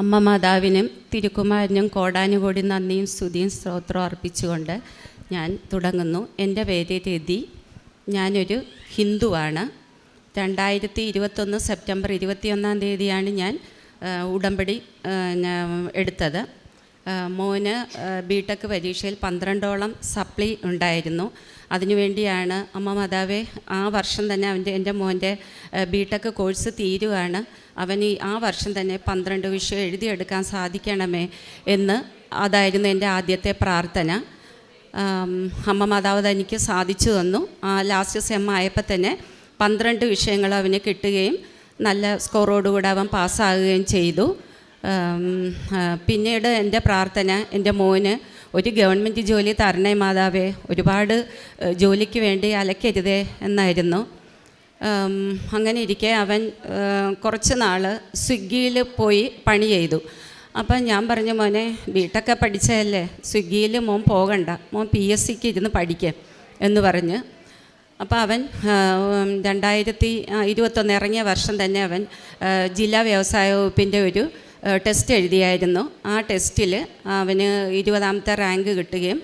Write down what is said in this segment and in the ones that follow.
അമ്മ മാതാവിനും തിരുക്കുമാരനും കോടാനുകോടി നന്ദിയും സ്തുതിയും സ്തോത്രവും അർപ്പിച്ചുകൊണ്ട് ഞാൻ തുടങ്ങുന്നു. എന്റെ പേര് രതി. ഞാനൊരു ഹിന്ദുവാണ്. രണ്ടായിരത്തി ഇരുപത്തൊന്ന് സെപ്റ്റംബർ ഇരുപത്തിയൊന്നാം തീയതിയാണ് ഞാൻ ഉടമ്പടി എടുത്തത്. മോന് ബി ടെക് പരീക്ഷയിൽ പന്ത്രണ്ടോളം സപ്ലി ഉണ്ടായിരുന്നു. അതിനുവേണ്ടിയാണ് അമ്മ മാതാവെ ആ വർഷം തന്നെ അവന്റെ എന്റെ മോന്റെ ബി ടെക് കോഴ്സ് തീരുവാണ്. അവന് ഈ ആ വർഷം തന്നെ പന്ത്രണ്ട് വിഷയം എഴുതിയെടുക്കാൻ സാധിക്കണമേ എന്ന് അതായിരുന്നു എന്റെ ആദ്യത്തെ പ്രാർത്ഥന. അമ്മ മാതാവ് തനിക്ക് സാധിച്ചു തന്നു. ആ ലാസ്റ്റ് സെം ആയപ്പോൾ തന്നെ പന്ത്രണ്ട് വിഷയങ്ങൾ അവന് കിട്ടുകയും നല്ല സ്കോറോടുകൂടെ അവൻ പാസ്സാകുകയും ചെയ്തു. പിന്നീട് എന്റെ പ്രാർത്ഥന എന്റെ മോന് ഒരു ഗവൺമെന്റ് ജോലി തരണേ മാതാവേ ഒരുപാട് ജോലിക്ക് വേണ്ടി അലക്കരുതേ എന്നായിരുന്നു. അങ്ങനെ ഇരിക്കെ അവൻ കുറച്ച് നാൾ സ്വിഗ്ഗിയിൽ പോയി പണി ചെയ്തു. അപ്പം ഞാൻ പറഞ്ഞു മോനെ ബിടെക്ക് പഠിച്ചതല്ലേ? സ്വിഗ്ഗിയിൽ മോൻ പോകണ്ട. മോൻ പി എസ് സിക്ക് ഇരുന്ന് പഠിക്കുക എന്ന് പറഞ്ഞ്. അപ്പോൾ അവൻ രണ്ടായിരത്തി ഇരുപത്തൊന്ന് ഇറങ്ങിയ വർഷം തന്നെ അവൻ ജില്ലാ വ്യവസായ വകുപ്പിന്റെ ഒരു ടെസ്റ്റ് എഴുതിയായിരുന്നു. ആ ടെസ്റ്റിൽ അവന് ഇരുപതാമത്തെ റാങ്ക് കിട്ടുകയും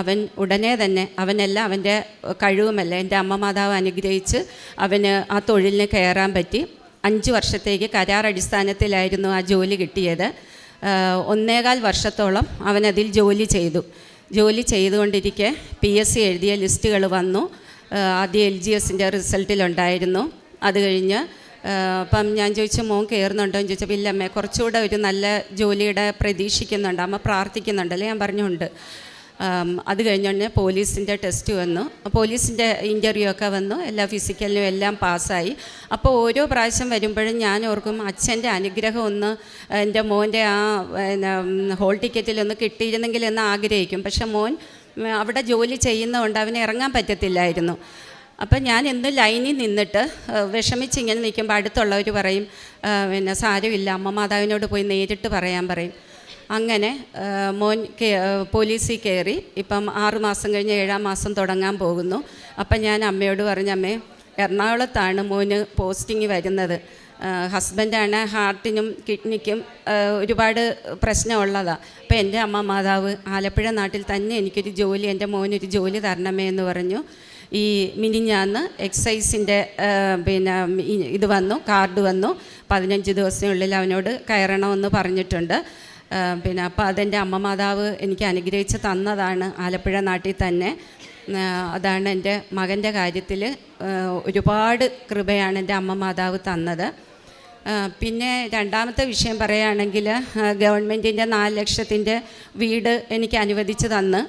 അവൻ ഉടനെ തന്നെ അവനെല്ലാം അവന്റെ കഴിവുമല്ല എന്റെ അമ്മ മാതാവ് അനുഗ്രഹിച്ച് അവന് ആ തൊഴിലിന് കയറാൻ പറ്റി. അഞ്ച് വർഷത്തേക്ക് കരാർ അടിസ്ഥാനത്തിലായിരുന്നു ആ ജോലി കിട്ടിയത്. ഒന്നേകാൽ വർഷത്തോളം അവനതിൽ ജോലി ചെയ്തു. ജോലി ചെയ്തുകൊണ്ടിരിക്കെ പി എസ് സി എഴുതിയ ലിസ്റ്റുകൾ വന്നു. ആദ്യം എൽ ജി എസിന്റെ റിസൾട്ടിലുണ്ടായിരുന്നു. അത് കഴിഞ്ഞ് അപ്പം ഞാൻ ചോദിച്ചു മോൻ കയറുന്നുണ്ടോ? എന്ന് ചോദിച്ചപ്പോൾ ഇല്ലമ്മേ കുറച്ചുകൂടെ ഒരു നല്ല ജോലിയുടെ പ്രതീക്ഷിക്കുന്നുണ്ട് അമ്മ പ്രാർത്ഥിക്കുന്നുണ്ടല്ലേ ഞാൻ പറഞ്ഞുണ്ട് ആം, അത് കഴിഞ്ഞുടനെ പോലീസിന്റെ ടെസ്റ്റ് വന്നു. പോലീസിന്റെ ഇന്റർവ്യൂ ഒക്കെ വന്നു. എല്ലാ ഫിസിക്കലിനും എല്ലാം പാസ്സായി. അപ്പോൾ ഓരോ പ്രാവശ്യം വരുമ്പോഴും ഞാൻ ഓർക്കും അച്ഛന്റെ അനുഗ്രഹം ഒന്ന് എന്റെ മോന്റെ ആ ഹോൾ ടിക്കറ്റിലൊന്ന് കിട്ടിയിരുന്നെങ്കിൽ എന്ന് ആഗ്രഹിക്കും. പക്ഷെ മോൻ അവിടെ ജോലി ചെയ്യുന്നതുകൊണ്ട് അവന് ഇറങ്ങാൻ പറ്റത്തില്ലായിരുന്നു. അപ്പം ഞാൻ എന്നും ലൈനിൽ നിന്നിട്ട് വിഷമിച്ച് ഇങ്ങനെ നിൽക്കുമ്പോൾ അടുത്തുള്ളവർ പറയും പിന്നെ സാരമില്ല അമ്മ മാതാവിനോട് പോയി നേരിട്ട് പറയാൻ പറയും. അങ്ങനെ മോൻ പോലീസിൽ കയറി. ഇപ്പം ആറ് മാസം കഴിഞ്ഞ് ഏഴാം മാസം തുടങ്ങാൻ പോകുന്നു. അപ്പം ഞാൻ അമ്മയോട് പറഞ്ഞു അമ്മേ എറണാകുളത്താണ് മോന് പോസ്റ്റിംഗ് വരുന്നത്. ഹസ്ബൻഡാണ് ഹാർട്ടിനും കിഡ്നിക്കും ഒരുപാട് പ്രശ്നമുള്ളതാണ് അപ്പോൾ എന്റെ അമ്മ മാതാവ് ആലപ്പുഴ നാട്ടിൽ തന്നെ എനിക്കൊരു ജോലി എന്റെ മോനൊരു ജോലി തരണമേ എന്ന് പറഞ്ഞു. ഈ മിനിഞ്ഞാന്ന് എക്സൈസിന്റെ പിന്നെ ഇത് വന്നു കാർഡ് വന്നു. പതിനഞ്ച് ദിവസത്തിനുള്ളിൽ അവനോട് കയറണമെന്ന് പറഞ്ഞിട്ടുണ്ട്. പിന്നെ അപ്പോൾ അതെന്റെ അമ്മ മാതാവ് എനിക്ക് അനുഗ്രഹിച്ച് തന്നതാണ് ആലപ്പുഴ നാട്ടിൽ തന്നെ. അതാണ് എന്റെ മകന്റെ കാര്യത്തിൽ ഒരുപാട് കൃപയാണ് എന്റെ അമ്മ മാതാവ് തന്നത്. പിന്നെ രണ്ടാമത്തെ വിഷയം പറയുകയാണെങ്കിൽ ഗവൺമെന്റിന്റെ നാല് ലക്ഷത്തിന്റെ വീട് എനിക്ക് അനുവദിച്ച് തന്ന്.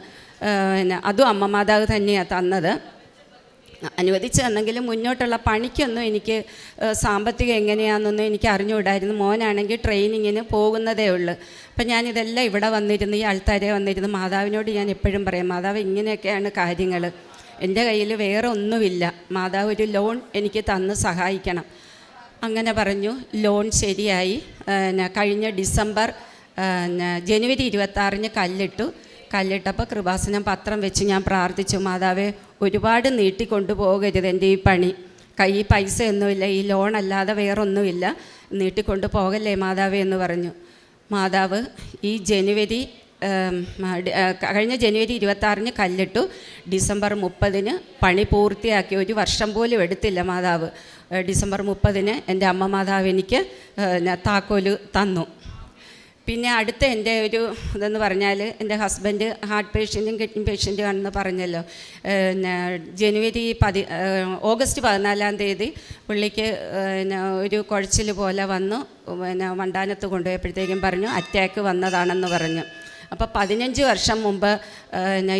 അതും അമ്മ മാതാവ് തന്നെയാണ് തന്നത്. അനുവദിച്ച് തന്നെങ്കിലും മുന്നോട്ടുള്ള പണിക്കൊന്നും എനിക്ക് സാമ്പത്തികം എങ്ങനെയാണെന്നൊന്നും എനിക്ക് അറിഞ്ഞുകൂടായിരുന്നു. മോനാണെങ്കിൽ ട്രെയിനിങ്ങിന് പോകുന്നതേ ഉള്ളൂ. അപ്പം ഞാനിതെല്ലാം ഇവിടെ വന്നിരുന്നു ഈ ആൾക്കാരെ വന്നിരുന്നു. മാതാവിനോട് ഞാൻ എപ്പോഴും പറയും മാതാവ് ഇങ്ങനെയൊക്കെയാണ് കാര്യങ്ങൾ. എന്റെ കയ്യിൽ വേറെ ഒന്നുമില്ല. മാതാവ് ഒരു ലോൺ എനിക്ക് തന്ന് സഹായിക്കണം. അങ്ങനെ പറഞ്ഞു. ലോൺ ശരിയായി. കഴിഞ്ഞ ഡിസംബർ ജനുവരി ഇരുപത്താറിന് കല്ലിട്ടു. കല്ലിട്ടപ്പോൾ കൃപാസനം പത്രം വെച്ച് ഞാൻ പ്രാർത്ഥിച്ചു മാതാവേ ഒരുപാട് നീട്ടിക്കൊണ്ടു പോകരുത് എന്റെ ഈ പണി. കൈ പൈസയൊന്നുമില്ല ഈ ലോൺ അല്ലാതെ വേറൊന്നുമില്ല. നീട്ടിക്കൊണ്ട് പോകല്ലേ മാതാവ് എന്ന് പറഞ്ഞു. മാതാവ് ഈ ജനുവരി കഴിഞ്ഞ ജനുവരി ഇരുപത്താറിന് കല്ലിട്ടു. ഡിസംബർ മുപ്പതിന് പണി പൂർത്തിയാക്കി. ഒരു വർഷം പോലും എടുത്തില്ല മാതാവ്. ഡിസംബർ മുപ്പതിന് എന്റെ അമ്മ മാതാവ് എനിക്ക് താക്കോൽ തന്നു. പിന്നെ അടുത്ത എന്റെ ഒരു ഇതെന്ന് പറഞ്ഞാൽ എന്റെ ഹസ്ബൻഡ് ഹാർട്ട് പേഷ്യന്റും കിഡ്നി പേഷ്യന്റും ആണെന്ന് പറഞ്ഞല്ലോ പിന്നെ ജനുവരി പതി ഓഗസ്റ്റ് പതിനാലാം തീയതി പുള്ളിക്ക് പിന്നെ ഒരു കുഴച്ചിൽ പോലെ വന്നു. പിന്നെ വണ്ടാനത്ത് കൊണ്ടുപോയപ്പോഴത്തേക്കും പറഞ്ഞു അറ്റാക്ക് വന്നതാണെന്ന് പറഞ്ഞു. അപ്പോൾ പതിനഞ്ച് വർഷം മുമ്പ്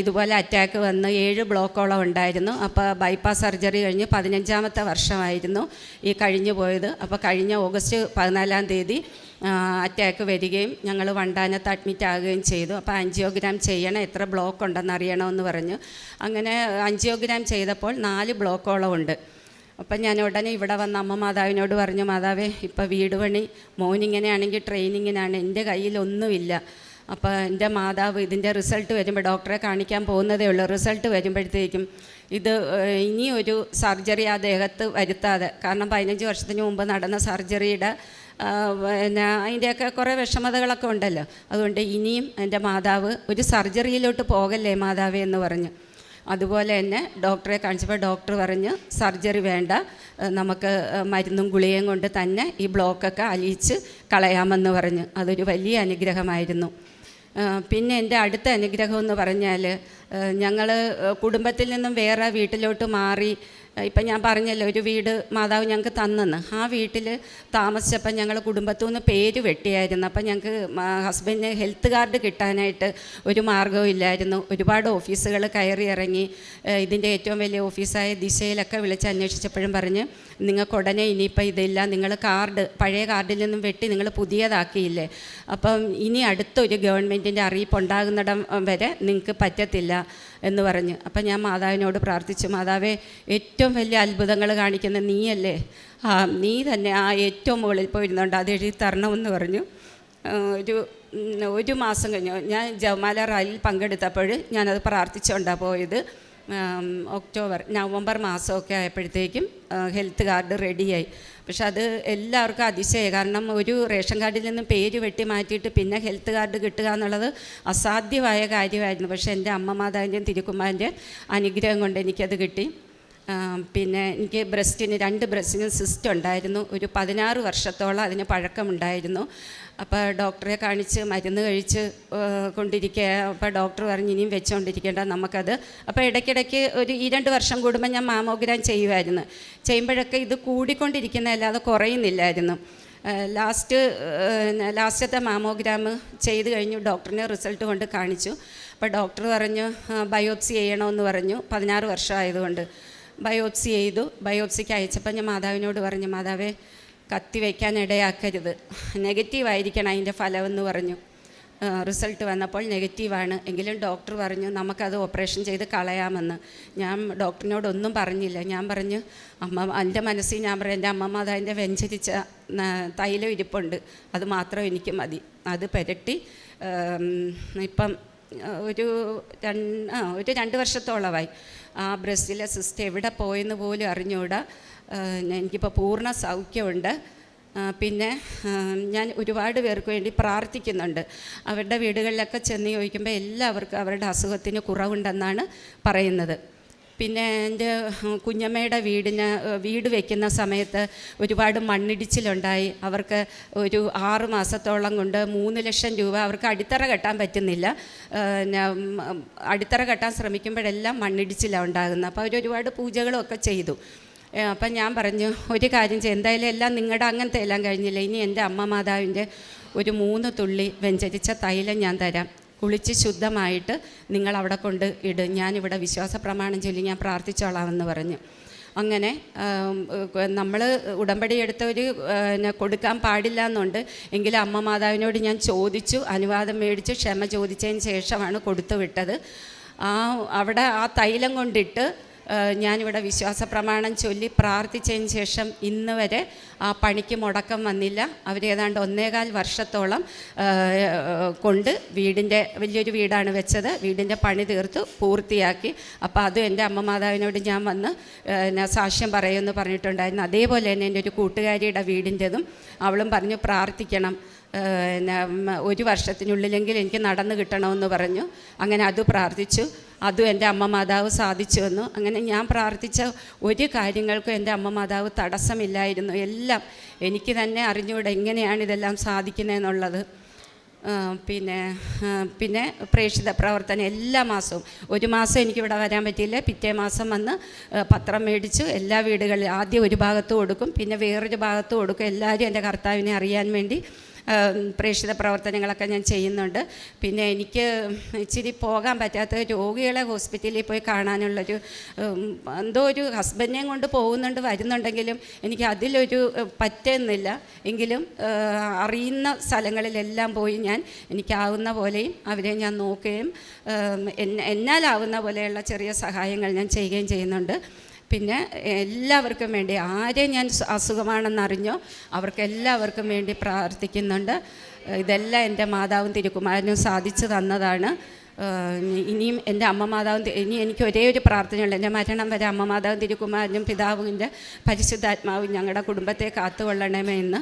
ഇതുപോലെ അറ്റാക്ക് വന്ന് ഏഴ് ബ്ലോക്കോളം ഉണ്ടായിരുന്നു. അപ്പോൾ ബൈപ്പാസ് സർജറി കഴിഞ്ഞ് പതിനഞ്ചാമത്തെ വർഷമായിരുന്നു ഈ കഴിഞ്ഞു പോയത്. അപ്പോൾ കഴിഞ്ഞ ഓഗസ്റ്റ് പതിനാലാം തീയതി അറ്റാക്ക് വരികയും ഞങ്ങൾ വണ്ടാനത്ത് അഡ്മിറ്റ് ആകുകയും ചെയ്തു. അപ്പോൾ ആൻജിയോഗ്രാം ചെയ്യണം എത്ര ബ്ലോക്ക് ഉണ്ടെന്ന് അറിയണമെന്ന് പറഞ്ഞു. അങ്ങനെ ആൻജിയോഗ്രാം ചെയ്തപ്പോൾ നാല് ബ്ലോക്കോളം ഉണ്ട്. അപ്പം ഞാൻ ഉടനെ ഇവിടെ വന്ന അമ്മ മാതാവിനോട് പറഞ്ഞു മാതാവേ ഇപ്പോൾ വീട് പണി മോനിങ്ങനെയാണെങ്കിൽ ട്രെയിനിങ്ങിനാണ് എന്റെ കയ്യിലൊന്നുമില്ല അപ്പോൾ എന്റെ മാതാവ് ഇതിന്റെ റിസൾട്ട് വരുമ്പോൾ ഡോക്ടറെ കാണിക്കാൻ പോകുന്നതേ ഉള്ളൂ. റിസൾട്ട് വരുമ്പോഴത്തേക്കും ഇത് ഇനി ഇനിയൊരു സർജറി ആ ദേഹത്ത് വരുത്താതെ കാരണം പതിനഞ്ച് വർഷത്തിന് മുമ്പ് നടന്ന സർജറിയുടെ പിന്നെ അതിന്റെയൊക്കെ കുറേ വിഷമതകളൊക്കെ ഉണ്ടല്ലോ. അതുകൊണ്ട് ഇനിയും എന്റെ മാതാവ് ഒരു സർജറിയിലോട്ട് പോകല്ലേ മാതാവേ എന്ന് പറഞ്ഞു. അതുപോലെ തന്നെ ഡോക്ടറെ കാണിച്ചപ്പോൾ ഡോക്ടർ പറഞ്ഞു സർജറി വേണ്ട നമുക്ക് മരുന്നും ഗുളികയും കൊണ്ട് തന്നെ ഈ ബ്ലോക്കൊക്കെ അലിയിച്ച് കളയാമെന്ന് പറഞ്ഞു. അതൊരു വലിയ അനുഗ്രഹമായിരുന്നു. പിന്നെ എന്റെ അടുത്ത അനുഗ്രഹം എന്ന് പറഞ്ഞാൽ ഞങ്ങൾ കുടുംബത്തിൽ നിന്നും വേറെ വീട്ടിലോട്ട് മാറി ഇപ്പം ഞാൻ പറഞ്ഞല്ലോ ഒരു വീട് മാതാവ് ഞങ്ങൾക്ക് തന്നെന്ന്. ആ വീട്ടിൽ താമസിച്ചപ്പോൾ ഞങ്ങൾ കുടുംബത്തു നിന്ന് പേര് വെട്ടിയായിരുന്നു. അപ്പം ഞങ്ങൾക്ക് ഹസ്ബൻഡിന് ഹെൽത്ത് കാർഡ് കിട്ടാനായിട്ട് ഒരു മാർഗവും ഇല്ലായിരുന്നു. ഒരുപാട് ഓഫീസുകൾ കയറി ഇറങ്ങി ഇതിന്റെ ഏറ്റവും വലിയ ഓഫീസായ ദിശയിലൊക്കെ വിളിച്ച് അന്വേഷിച്ചപ്പോഴും പറഞ്ഞ് നിങ്ങൾക്ക് ഉടനെ ഇനിയിപ്പോൾ ഇതില്ല നിങ്ങൾ കാർഡ് പഴയ കാർഡിൽ നിന്നും വെട്ടി നിങ്ങൾ പുതിയതാക്കിയില്ലേ? അപ്പം ഇനി അടുത്തൊരു ഗവൺമെന്റിന്റെ അറിയിപ്പ് ഉണ്ടാകുന്നിടം വരെ നിങ്ങൾക്ക് പറ്റത്തില്ല എന്ന് പറഞ്ഞ്. അപ്പം ഞാൻ മാതാവിനോട് പ്രാർത്ഥിച്ചു മാതാവേ ഏറ്റവും വലിയ അത്ഭുതങ്ങൾ കാണിക്കുന്ന നീയല്ലേ? ആ നീ തന്നെ ആ ഏറ്റവും മുകളിൽ പോയിരുന്നുണ്ട് അത് എഴുതി തരണമെന്ന് പറഞ്ഞു. ഒരു ഒരു മാസം കഴിഞ്ഞു. ഞാൻ ജവമാല റാലിയിൽ പങ്കെടുത്തപ്പോൾ ഞാനത് പ്രാർത്ഥിച്ചുകൊണ്ടാണ് പോയത്. ഒക്ടോബർ നവംബർ മാസമൊക്കെ ആയപ്പോഴത്തേക്കും ഹെൽത്ത് കാർഡ് റെഡിയായി. പക്ഷെ അത് എല്ലാവർക്കും അതിശയ കാരണം ഒരു റേഷൻ കാർഡിൽ നിന്ന് പേര് വെട്ടി മാറ്റിയിട്ട് പിന്നെ ഹെൽത്ത് കാർഡ് കിട്ടുക എന്നുള്ളത് അസാധ്യമായ കാര്യമായിരുന്നു. പക്ഷേ എന്റെ അമ്മ മാതാവിന്റെയും തിരുക്കുമാരന്റെയും അനുഗ്രഹം കൊണ്ട് എനിക്കത് കിട്ടി. പിന്നെ എനിക്ക് ബ്രസ്റ്റിന് രണ്ട് ബ്രസ്റ്റിനും സിസ്റ്റ് ഉണ്ടായിരുന്നു. ഒരു പതിനാറ് വർഷത്തോളം അതിന് പഴക്കമുണ്ടായിരുന്നു. അപ്പോൾ ഡോക്ടറെ കാണിച്ച് മരുന്ന് കഴിച്ച് കൊണ്ടിരിക്കുക അപ്പോൾ ഡോക്ടർ പറഞ്ഞ് ഇനിയും വെച്ചുകൊണ്ടിരിക്കേണ്ട നമുക്കത്. അപ്പോൾ ഇടയ്ക്കിടയ്ക്ക് ഒരു ഈ രണ്ട് വർഷം കൂടുമ്പോൾ ഞാൻ മാമോഗ്രാം ചെയ്യുമായിരുന്നു. ചെയ്യുമ്പോഴൊക്കെ ഇത് കൂടിക്കൊണ്ടിരിക്കുന്നതല്ലാതെ കുറയുന്നില്ലായിരുന്നു. ലാസ്റ്റ് ലാസ്റ്റത്തെ മാമോഗ്രാം ചെയ്ത് കഴിഞ്ഞു ഡോക്ടറിനെ റിസൾട്ട് കൊണ്ട് കാണിച്ചു. അപ്പോൾ ഡോക്ടർ പറഞ്ഞു ബയോപ്സി ചെയ്യണമെന്ന് പറഞ്ഞു. പതിനാറ് വർഷമായതുകൊണ്ട്. ബയോപ്സി ചെയ്തു. ബയോപ്സിക്ക് അയച്ചപ്പോൾ ഞാൻ മാതാവിനോട് പറഞ്ഞു മാതാവേ കത്തി വയ്ക്കാൻ ഇടയാക്കരുത്. നെഗറ്റീവായിരിക്കണം അതിന്റെ ഫലമെന്ന് പറഞ്ഞു. റിസൾട്ട് വന്നപ്പോൾ നെഗറ്റീവാണ് എങ്കിലും ഡോക്ടർ പറഞ്ഞു നമുക്കത് ഓപ്പറേഷൻ ചെയ്ത് കളയാമെന്ന്. ഞാൻ ഡോക്ടറിനോടൊന്നും പറഞ്ഞില്ല. ഞാൻ പറഞ്ഞു അമ്മ എന്റെ മനസ്സിൽ ഞാൻ പറഞ്ഞു എന്റെ അമ്മമ്മ അതിന്റെ വെഞ്ചരിച്ച തൈലം ഇരിപ്പുണ്ട്. അത് മാത്രം എനിക്ക് മതി. അത് പുരട്ടി ഇപ്പം ഒരു രണ്ട് ഒരു രണ്ട് വർഷത്തോളമായി. ആ ബ്രസ്സിലെ സിസ്റ്റർ എവിടെ പോയെന്ന് പോലും അറിഞ്ഞുകൂടാ എനിക്കിപ്പോൾ പൂർണ സൗഖ്യമുണ്ട്. പിന്നെ ഞാൻ ഒരുപാട് പേർക്ക് വേണ്ടി പ്രാർത്ഥിക്കുന്നുണ്ട്. അവരുടെ വീടുകളിലൊക്കെ ചെന്ന് ചോദിക്കുമ്പോൾ എല്ലാവർക്കും അവരുടെ അസുഖത്തിന് കുറവുണ്ടെന്നാണ് പറയുന്നത്. പിന്നെ എന്റെ കുഞ്ഞമ്മയുടെ വീടിന് വീട് വയ്ക്കുന്ന സമയത്ത് ഒരുപാട് മണ്ണിടിച്ചിലുണ്ടായി. അവർക്ക് ഒരു ആറ് മാസത്തോളം കൊണ്ട് മൂന്ന് ലക്ഷം രൂപ അവർക്ക് അടിത്തറ കെട്ടാൻ പറ്റുന്നില്ല. അടിത്തറ കെട്ടാൻ ശ്രമിക്കുമ്പോഴെല്ലാം മണ്ണിടിച്ചിലാണ് ഉണ്ടാകുന്നത്. അപ്പോൾ അവർ ഒരുപാട് പൂജകളും ഒക്കെ ചെയ്തു അപ്പം ഞാൻ പറഞ്ഞു ഒരു കാര്യം ചെയ്യും. എന്തായാലും എല്ലാം നിങ്ങളുടെ അങ്ങനത്തെ എല്ലാം കഴിഞ്ഞില്ല? ഇനി എന്റെ അമ്മ മാതാവിന്റെ ഒരു മൂന്ന് തുള്ളി വെഞ്ചരിച്ച തൈലം ഞാൻ തരാം. കുളിച്ച് ശുദ്ധമായിട്ട് നിങ്ങൾ അവിടെ കൊണ്ട് ഇട്. ഞാനിവിടെ വിശ്വാസ പ്രമാണം ചൊല്ലി ഞാൻ പ്രാർത്ഥിച്ചോളാമെന്ന് പറഞ്ഞു. അങ്ങനെ നമ്മൾ ഉടമ്പടി എടുത്തവർ കൊടുക്കാൻ പാടില്ല എന്നുണ്ട് എങ്കിലും അമ്മ മാതാവിനോട് ഞാൻ ചോദിച്ചു അനുവാദം മേടിച്ച് ക്ഷമ ചോദിച്ചതിന് ശേഷമാണ് കൊടുത്തു വിട്ടത് ആ അവിടെ ആ തൈലം കൊണ്ടിട്ട് ഞാനിവിടെ വിശ്വാസ പ്രമാണം ചൊല്ലി പ്രാർത്ഥിച്ചതിന് ശേഷം ഇന്ന് വരെ ആ പണിക്ക് മുടക്കം വന്നില്ല. അവരേതാണ്ട് ഒന്നേകാൽ വർഷത്തോളം കൊണ്ട് വീടിന്റെ വലിയൊരു വീടാണ് വെച്ചത്. വീടിന്റെ പണി തീർത്തു പൂർത്തിയാക്കി. അപ്പോൾ അതും എന്റെ അമ്മ മാതാവിനോട് ഞാൻ വന്ന് എന്നാ സാക്ഷ്യം പറയുമെന്ന് പറഞ്ഞിട്ടുണ്ടായിരുന്നു. അതേപോലെ തന്നെ എന്റെ ഒരു കൂട്ടുകാരിയുടെ വീടിന്റെതും അവളും പറഞ്ഞു പ്രാർത്ഥിക്കണം. ഒരു വർഷത്തിനുള്ളിലെങ്കിൽ എനിക്ക് നടന്നു കിട്ടണമെന്ന് പറഞ്ഞു. അങ്ങനെ അത് പ്രാർത്ഥിച്ചു. അതും എന്റെ അമ്മ മാതാവ് സാധിച്ചു വന്നു. അങ്ങനെ ഞാൻ പ്രാർത്ഥിച്ച ഒരു കാര്യങ്ങൾക്കും എന്റെ അമ്മ മാതാവ് തടസ്സമില്ലായിരുന്നു. എല്ലാം എനിക്ക് തന്നെ അറിഞ്ഞുകൂടെ എങ്ങനെയാണ് ഇതെല്ലാം സാധിക്കുന്നതെന്നുള്ളത്. പിന്നെ പിന്നെ പ്രേക്ഷിത പ്രവർത്തനം എല്ലാ മാസവും. ഒരു മാസം എനിക്കിവിടെ വരാൻ പറ്റിയില്ല. പിറ്റേ മാസം വന്ന് പത്രം മേടിച്ച്. എല്ലാ വീടുകളിലും ആദ്യം ഒരു ഭാഗത്ത് കൊടുക്കും. പിന്നെ വേറൊരു ഭാഗത്ത് കൊടുക്കും. എല്ലാവരും എന്റെ കർത്താവിനെ അറിയാൻ വേണ്ടി പ്രേക്ഷിത പ്രവർത്തനങ്ങളൊക്കെ ഞാൻ ചെയ്യുന്നുണ്ട്. പിന്നെ എനിക്ക് ഇച്ചിരി പോകാൻ പറ്റാത്ത രോഗികളെ ഹോസ്പിറ്റലിൽ പോയി കാണാനുള്ളൊരു എന്തോ ഒരു ഹസ്ബൻഡിനെയും കൊണ്ട് പോകുന്നുണ്ട് വരുന്നുണ്ടെങ്കിലും എനിക്ക് അതിലൊരു പറ്റുന്നില്ല. എങ്കിലും അറിയുന്ന സ്ഥലങ്ങളിലെല്ലാം പോയി ഞാൻ എനിക്കാവുന്ന പോലെയും അവരെ ഞാൻ നോക്കുകയും എന്നാലാവുന്ന പോലെയുള്ള ചെറിയ സഹായങ്ങൾ ഞാൻ ചെയ്യുകയും ചെയ്യുന്നുണ്ട്. പിന്നെ എല്ലാവർക്കും വേണ്ടി ആരെ ഞാൻ അസുഖമാണെന്ന് അസുഖമാണെന്നറിഞ്ഞോ അവർക്ക് എല്ലാവർക്കും വേണ്ടി പ്രാർത്ഥിക്കുന്നുണ്ട്. ഇതെല്ലാം എന്റെ മാതാവും തിരുക്കുമാരനും സാധിച്ചു തന്നതാണ്. ഇനിയും എന്റെ അമ്മ മാതാവും ഇനി എനിക്ക് ഒരേ ഒരു പ്രാർത്ഥനയുള്ളൂ. എന്റെ മരണം വരെ അമ്മ മാതാവും തിരുക്കുമാരനും പിതാവിന്റെ പരിശുദ്ധാത്മാവും ഞങ്ങളുടെ കുടുംബത്തെ കാത്തുകൊള്ളണമേ എന്ന്.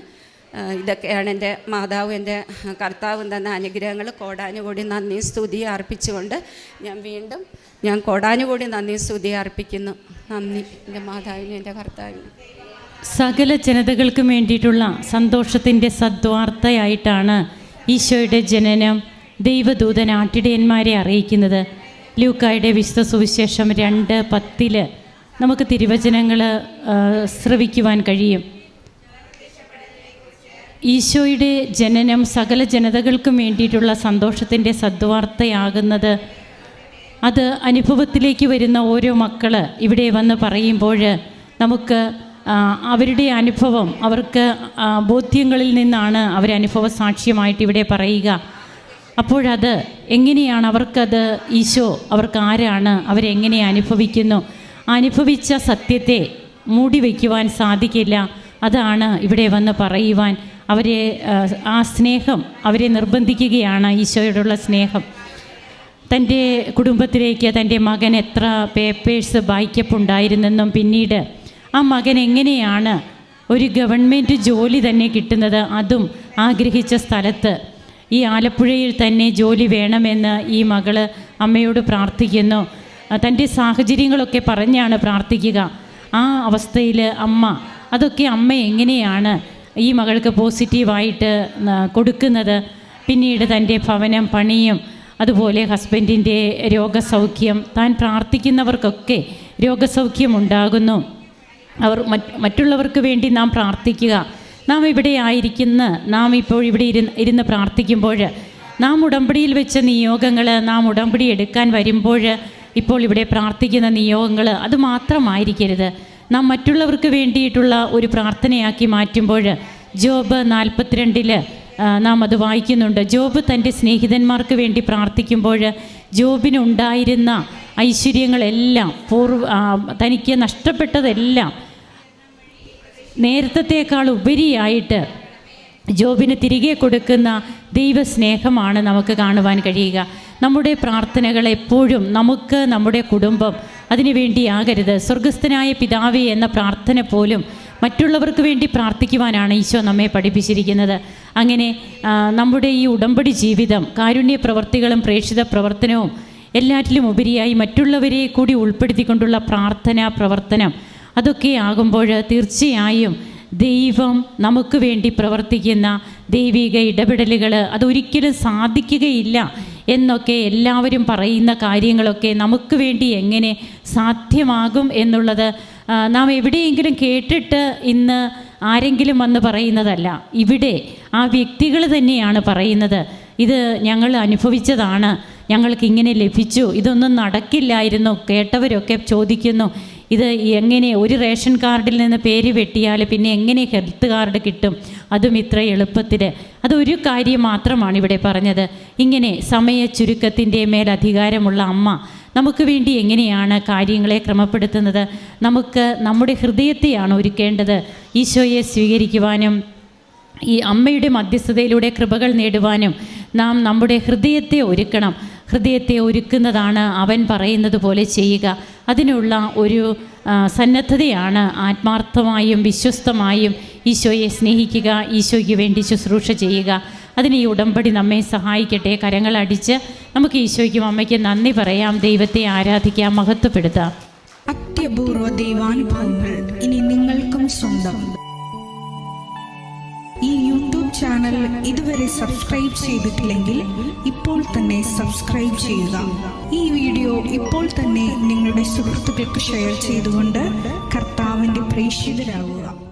ഇതൊക്കെയാണ് എന്റെ മാതാവും എന്റെ കർത്താവും തന്ന അനുഗ്രഹങ്ങൾ. കോടാനുകൂടി നന്ദി സ്തുതി അർപ്പിച്ചുകൊണ്ട് ഞാൻ വീണ്ടും ഞാൻ കോടാനുകൂടി നന്ദി സ്തുതി അർപ്പിക്കുന്നു. നന്ദി എന്റെ മാതാവിനും എന്റെ കർത്താവിനും. സകല ജനതകൾക്കും വേണ്ടിയിട്ടുള്ള സന്തോഷത്തിന്റെ സദ്വാർത്തയായിട്ടാണ് ഈശോയുടെ ജനനം ദൈവദൂതൻ ആട്ടിടയന്മാരെ അറിയിക്കുന്നത്. ലൂക്കായുടെ വിശുദ്ധ സുവിശേഷം രണ്ട് പത്തിൽ നമുക്ക് തിരുവചനങ്ങൾ ശ്രവിക്കുവാൻ കഴിയും. ഈശോയുടെ ജനനം സകല ജനതകൾക്കും വേണ്ടിയിട്ടുള്ള സന്തോഷത്തിന്റെ സദ്വാർത്തയാകുന്നത് അത് അനുഭവത്തിലേക്ക് വരുന്ന ഓരോ മക്കൾ ഇവിടെ വന്ന് പറയുമ്പോൾ നമുക്ക് അവരുടെ അനുഭവം അവർക്ക് ബോധ്യങ്ങളിൽ നിന്നാണ് അവർ അനുഭവ സാക്ഷ്യമായിട്ട് ഇവിടെ പറയുക. അപ്പോഴത് എങ്ങനെയാണ് അവർക്കത് ഈശോ അവർക്ക് ആരാണ് അവരെങ്ങനെ അനുഭവിക്കുന്നു? അനുഭവിച്ച സത്യത്തെ മൂടി വയ്ക്കുവാൻ സാധിക്കില്ല. അതാണ് ഇവിടെ വന്ന് പറയുവാൻ. അവരെ ആ സ്നേഹം അവരെ നിർബന്ധിക്കുകയാണ് ഈശോയോടുള്ള സ്നേഹം. തന്റെ കുടുംബത്തിലേക്ക് തന്റെ മകൻ എത്ര പേപ്പേഴ്സ് വായിക്കപ്പുണ്ടായിരുന്നെന്നും പിന്നീട് ആ മകൻ എങ്ങനെയാണ് ഒരു ഗവൺമെന്റ് ജോലി തന്നെ കിട്ടുന്നത് അതും ആഗ്രഹിച്ച സ്ഥലത്ത് ഈ ആലപ്പുഴയിൽ തന്നെ ജോലി വേണമെന്ന് ഈ മകൾ അമ്മയോട് പ്രാർത്ഥിക്കുന്നു. തന്റെ സാഹചര്യങ്ങളൊക്കെ പറഞ്ഞാണ് പ്രാർത്ഥിക്കുക. ആ അവസ്ഥയിൽ അമ്മ അതൊക്കെ അമ്മ എങ്ങനെയാണ് ഈ മകൾക്ക് പോസിറ്റീവായിട്ട് കൊടുക്കുന്നത്? പിന്നീട് തന്റെ ഭവനം പണിയും അതുപോലെ ഹസ്ബൻഡിന്റെ രോഗസൗഖ്യം താൻ പ്രാർത്ഥിക്കുന്നവർക്കൊക്കെ രോഗസൗഖ്യം ഉണ്ടാകുന്നു അവർ മറ്റുള്ളവർക്ക് വേണ്ടി നാം പ്രാർത്ഥിക്കുക. നാം ഇവിടെ ആയിരിക്കുന്ന നാം ഇപ്പോൾ ഇവിടെ ഇരുന്ന് ഇരുന്ന് പ്രാർത്ഥിക്കുമ്പോൾ നാം ഉടമ്പടിയിൽ വെച്ച നിയോഗങ്ങൾ നാം ഉടമ്പടി എടുക്കാൻ വരുമ്പോൾ ഇപ്പോൾ ഇവിടെ പ്രാർത്ഥിക്കുന്ന നിയോഗങ്ങൾ അത് മാത്രമായിരിക്കരുത്. നാം മറ്റുള്ളവർക്ക് വേണ്ടിയിട്ടുള്ള ഒരു പ്രാർത്ഥനയാക്കി മാറ്റുമ്പോൾ ജോബ് നാൽപ്പത്തിരണ്ടിൽ നാം അത് വായിക്കുന്നുണ്ട്. ജോബ് തന്റെ സ്നേഹിതന്മാർക്ക് വേണ്ടി പ്രാർത്ഥിക്കുമ്പോൾ ജോബിനുണ്ടായിരുന്ന ഐശ്വര്യങ്ങളെല്ലാം പൂർവ തനിക്ക് നഷ്ടപ്പെട്ടതെല്ലാം നേരത്തേക്കാൾ ഉപരിയായിട്ട് ജോബിന് തിരികെ കൊടുക്കുന്ന ദൈവസ്നേഹമാണ് നമുക്ക് കാണുവാൻ കഴിയുക. നമ്മുടെ പ്രാർത്ഥനകൾ എപ്പോഴും നമുക്ക് നമ്മുടെ കുടുംബം അതിനുവേണ്ടിയാകരുത്. സ്വർഗസ്ഥനായ പിതാവേ എന്ന പ്രാർത്ഥന പോലും മറ്റുള്ളവർക്ക് വേണ്ടി പ്രാർത്ഥിക്കുവാനാണ് ഈശോ നമ്മെ പഠിപ്പിച്ചിരിക്കുന്നത്. അങ്ങനെ നമ്മുടെ ഈ ഉടമ്പടി ജീവിതം കാരുണ്യ പ്രവർത്തികളും പ്രേക്ഷിത പ്രവർത്തനവും എല്ലാറ്റിലും ഉപരിയായി മറ്റുള്ളവരെ കൂടി ഉൾപ്പെടുത്തിക്കൊണ്ടുള്ള പ്രാർത്ഥന പ്രവർത്തനം അതൊക്കെ ആകുമ്പോൾ തീർച്ചയായും ദൈവം നമുക്ക് വേണ്ടി പ്രവർത്തിക്കുന്ന ദൈവിക ഇടപെടലുകൾ അതൊരിക്കലും സാധിക്കുകയില്ല എന്നൊക്കെ എല്ലാവരും പറയുന്ന കാര്യങ്ങളൊക്കെ നമുക്ക് വേണ്ടി എങ്ങനെ സാധ്യമാകും എന്നുള്ളത് നാം എവിടെയെങ്കിലും കേട്ടിട്ട് ഇന്ന് ആരെങ്കിലും വന്ന് പറയുന്നതല്ല. ഇവിടെ ആ വ്യക്തികൾ തന്നെയാണ് പറയുന്നത്. ഇത് ഞങ്ങൾ അനുഭവിച്ചതാണ്. ഞങ്ങൾക്ക് ഇങ്ങനെ ലഭിച്ചു. ഇതൊന്നും നടക്കില്ലായിരുന്നു. കേട്ടവരൊക്കെ ചോദിക്കുന്നു ഇത് എങ്ങനെ ഒരു റേഷൻ കാർഡിൽ നിന്ന് പേര് വെട്ടിയാൽ പിന്നെ എങ്ങനെ ഹെൽത്ത് കാർഡ് കിട്ടും? അതും ഇത്ര എളുപ്പത്തിൽ അതൊരു കാര്യം മാത്രമാണ് ഇവിടെ പറഞ്ഞത്. ഇങ്ങനെ സമയ ചുരുക്കത്തിന്റെ മേൽ അധികാരമുള്ള അമ്മ നമുക്ക് വേണ്ടി എങ്ങനെയാണ് കാര്യങ്ങളെ ക്രമപ്പെടുത്തുന്നത്? നമുക്ക് നമ്മുടെ ഹൃദയത്തെയാണ് ഒരുക്കേണ്ടത്. ഈശോയെ സ്വീകരിക്കുവാനും ഈ അമ്മയുടെ മധ്യസ്ഥതയിലൂടെ കൃപകൾ നേടുവാനും നാം നമ്മുടെ ഹൃദയത്തെ ഒരുക്കണം. ഹൃദയത്തെ ഒരുക്കുന്നതാണ് അവൻ പറയുന്നത് പോലെ ചെയ്യുക. അതിനുള്ള ഒരു സന്നദ്ധതയാണ് ആത്മാർത്ഥമായും വിശ്വസ്തമായും ഈശോയെ സ്നേഹിക്കുക ഈശോയ്ക്ക് വേണ്ടി ശുശ്രൂഷ ചെയ്യുക. അതിന് ഈ ഉടമ്പടി നമ്മെ സഹായിക്കട്ടെ. കരങ്ങളടിച്ച് നമുക്ക് ഈശോയ്ക്കും അമ്മയ്ക്കും നന്ദി പറയാം. ദൈവത്തെ ആരാധിക്കാം മഹത്വപ്പെടുത്താം. അത്യപൂർവ ദൈവാനുഭവങ്ങൾ ഇനി നിങ്ങൾക്കും സ്വന്തം. ഈ യൂട്യൂബ് ചാനൽ ഇതുവരെ സബ്സ്ക്രൈബ് ചെയ്തിട്ടില്ലെങ്കിൽ ഇപ്പോൾ തന്നെ സബ്സ്ക്രൈബ് ചെയ്യുക. ഈ വീഡിയോ ഇപ്പോൾ തന്നെ നിങ്ങളുടെ സുഹൃത്തുക്കൾക്ക് ഷെയർ ചെയ്തുകൊണ്ട് കർത്താവിന്റെ പ്രേക്ഷിതരാകുക